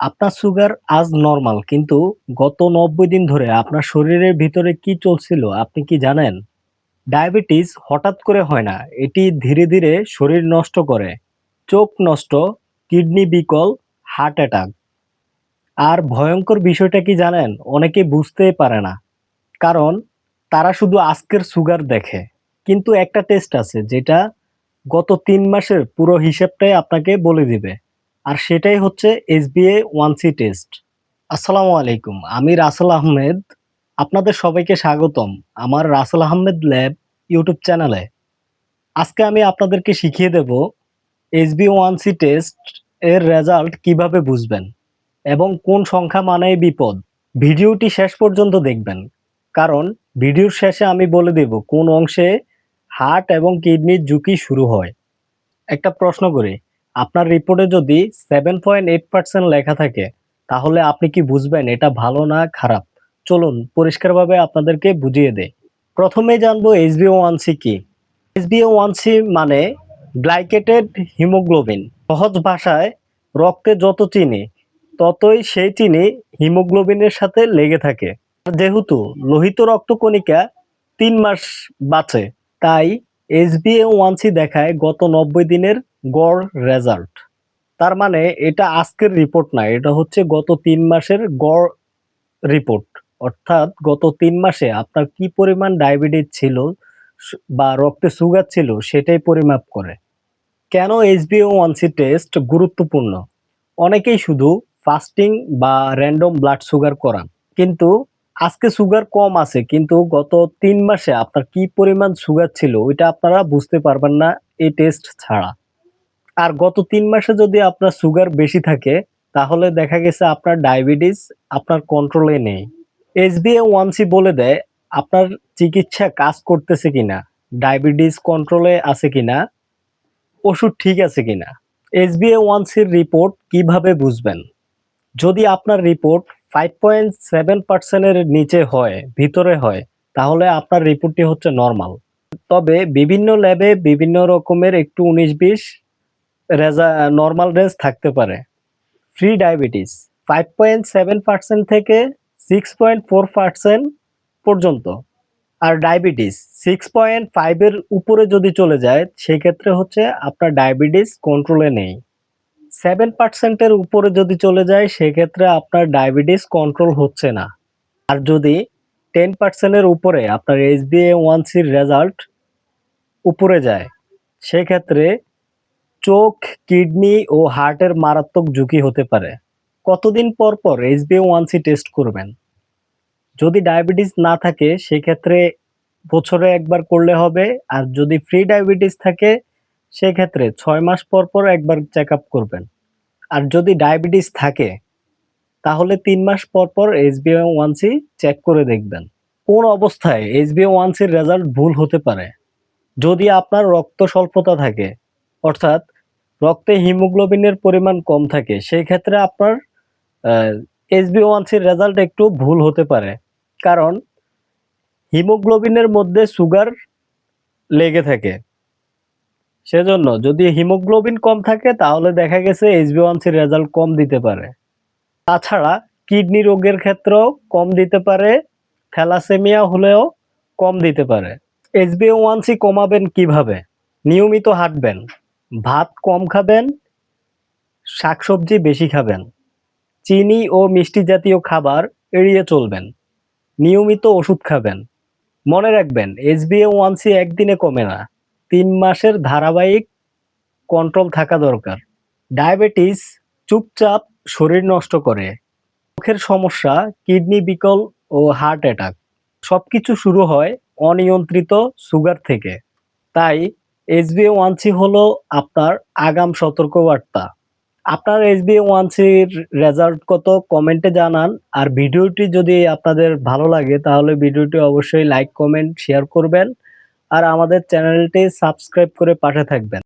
আপনার সুগার আজ নর্মাল কিন্তু গত নব্বই দিন ধরে আপনার শরীরের ভিতরে কি চলছিল, আপনি কি জানেন? ডায়াবেটিস হঠাৎ করে হয় না, এটি ধীরে ধীরে শরীর নষ্ট করে। চোখ নষ্ট, কিডনি বিকল হার্ট অ্যাটাক আর ভয়ঙ্কর বিষয়টা কি জানেন? অনেকে বুঝতে পারে না। কারণ তারা শুধু আজকের সুগার দেখে। কিন্তু একটা টেস্ট আছে, যেটা গত তিন মাসের পুরো হিসেবটাই আপনাকে বলে দিবে। আর সেটাই হচ্ছে এসবিএ ওয়ান সি টেস্ট। আসসালামু আলাইকুম, আমি রাসেল আহমেদ। আপনাদের সবাইকে স্বাগতম আমার রাসেল আহমেদ ল্যাব ইউটিউব চ্যানেলে। আজকে আমি আপনাদেরকে শিখিয়ে দেব এসবি ওয়ান সি টেস্ট এর রেজাল্ট কীভাবে বুঝবেন এবং কোন সংখ্যা মানেই বিপদ। ভিডিওটি শেষ পর্যন্ত দেখবেন, কারণ ভিডিওর শেষে আমি বলে দেব কোন অংশে হার্ট এবং কিডনির ঝুঁকি শুরু হয়। একটা প্রশ্ন করি আপনার রিপোর্টে যদি সেভেন পয়েন্ট এইট পার্সেন্ট লেখা থাকে, তাহলে আপনি কি বুঝবেন এটা ভালো না খারাপ? চলুন পরিষ্কারভাবে আপনাদেরকে বুঝিয়ে দেয় প্রথমে জানব এইচবিও ওয়ান সি কি? এইচবিও ওয়ান সি মানে গ্লাইকেটেড হিমোগ্লোবিন সহজ ভাষায়, রক্তে যত চিনি, ততই সেই চিনি হিমোগ্লোবিনের সাথে লেগে থাকে। যেহেতু লোহিত রক্তকণিকা তিন মাস বাঁচে, তাই এসবিএ ওয়ান সি দেখায় গত নব্বই দিনের গড় রেজাল্ট তার মানে এটা আজকের রিপোর্ট না, এটা হচ্ছে গত তিন মাসের গড় রিপোর্ট অর্থাৎ গত তিন মাসে আপনার কি পরিমাণ ডায়াবেটিস ছিল বা রক্তে সুগার ছিল সেটাই পরিমাপ করে। কেন এইচবিও ওয়ান সি টেস্ট গুরুত্বপূর্ণ? অনেকেই শুধু ফাস্টিং বা র্যান্ডম ব্লাড সুগার করান। কিন্তু আজকে সুগার কম আছে, কিন্তু গত তিন মাসে আপনার কি পরিমাণ সুগার ছিল ওইটা আপনারা বুঝতে পারবেন না এই টেস্ট ছাড়া। আর গত তিন মাসে যদি আপনার সুগার বেশি থাকে, তাহলে দেখা গেছে আপনার ডায়াবেটিস আপনার কন্ট্রোলে নেই। এসবিএ ওয়ান সি বলে দেয়, আপনার চিকিৎসা কাজ করতেছে কিনা ডায়াবেটিস কন্ট্রোলে আছে কিনা, ওষুধ ঠিক আছে কিনা। এসবিএ ওয়ান সির রিপোর্ট কীভাবে বুঝবেন? যদি আপনার রিপোর্ট ফাইভ পয়েন্ট সেভেন পার্সেন্টের নিচে হয়, ভিতরে হয়, তাহলে আপনার রিপোর্টটি হচ্ছে নর্মাল তবে বিভিন্ন ল্যাবে বিভিন্ন রকমের একটু উনিশ বিশ রেজা নর্মাল রেঞ্জ থাকতে পারে। Pre diabetes five point seven percent থেকে সিক্স পয়েন্ট ফোর পার্সেন্ট পর্যন্ত। আর ডায়াবেটিস সিক্স পয়েন্ট ফাইভের উপরে যদি চলে যায়, সেক্ষেত্রে হচ্ছে আপনার ডায়াবেটিস কন্ট্রোলে নেই। সেভেন পার্সেন্টের উপরে যদি চলে যায়, সেক্ষেত্রে আপনার ডায়াবেটিস কন্ট্রোল হচ্ছে না। আর যদি টেন পার্সেন্টের উপরে আপনার এইচবিএ ওয়ান সির রেজাল্ট উপরে যায়, সেক্ষেত্রে চোখ, কিডনি ও হার্টের মারাত্মক ঝুঁকি হতে পারে। কতদিন পর পর এইচবিএ ওয়ান সি টেস্ট করবেন? যদি ডায়াবেটিস না থাকে, সেক্ষেত্রে বছরে একবার করলে হবে। আর যদি ফ্রি ডায়াবেটিস থাকে, সেক্ষেত্রে ছয় মাস পর পর একবার চেক আপ করবেন। আর যদি ডায়াবেটিস থাকে, তাহলে তিন মাস পর পর এইচবিএ ওয়ান সি চেক করে দেখবেন। কোন অবস্থায় এইচবিএ ওয়ান সির রেজাল্ট ভুল হতে পারে? যদি আপনার রক্ত স্বল্পতা থাকে অর্থাৎ রক্তে হিমোগ্লোবিনের পরিমাণ কম থাকে, সেই ক্ষেত্রে আপনার এইচবি ওয়ান সির রেজাল্ট একটু ভুল হতে পারে। কারণ হিমোগ্লোবিনের মধ্যে সুগার লেগে থাকে। সেজন্য যদি হিমোগ্লোবিন কম থাকে, তাহলে দেখা গেছে এইচবি ওয়ান সির রেজাল্ট কম দিতে পারে। তাছাড়া কিডনি রোগের ক্ষেত্রেও কম দিতে পারে, থ্যালাসেমিয়া হলেও কম দিতে পারে। এইচবি ওয়ান সি কমাবেন কীভাবে? নিয়মিত হাঁটবেন। ভাত কম খাবেন, শাকসবজি বেশি খাবেন। চিনি ও মিষ্টি জাতীয় খাবার এড়িয়ে চলবেন। নিয়মিত ওষুধ খাবেন। মনে রাখবেন এসবিএ ওয়ান সি একদিনে কমে না। তিন মাসের ধারাবাহিক কন্ট্রোল থাকা দরকার। ডায়াবেটিস চুপচাপ শরীর নষ্ট করে। চোখের সমস্যা, কিডনি বিকল ও হার্ট অ্যাটাক। সব কিছু শুরু হয় অনিয়ন্ত্রিত সুগার থেকে। তাই এসবিএ ওয়ান সি হলো আপনার আগাম সতর্কবার্তা। আপনার এসবিএ ওয়ান সির রেজাল্ট কত কমেন্টে জানান। আর ভিডিওটি যদি আপনাদের ভালো লাগে, তাহলে ভিডিওটি অবশ্যই লাইক কমেন্ট শেয়ার করবেন। আর আমাদের চ্যানেলটি সাবস্ক্রাইব করে পাশে থাকবেন।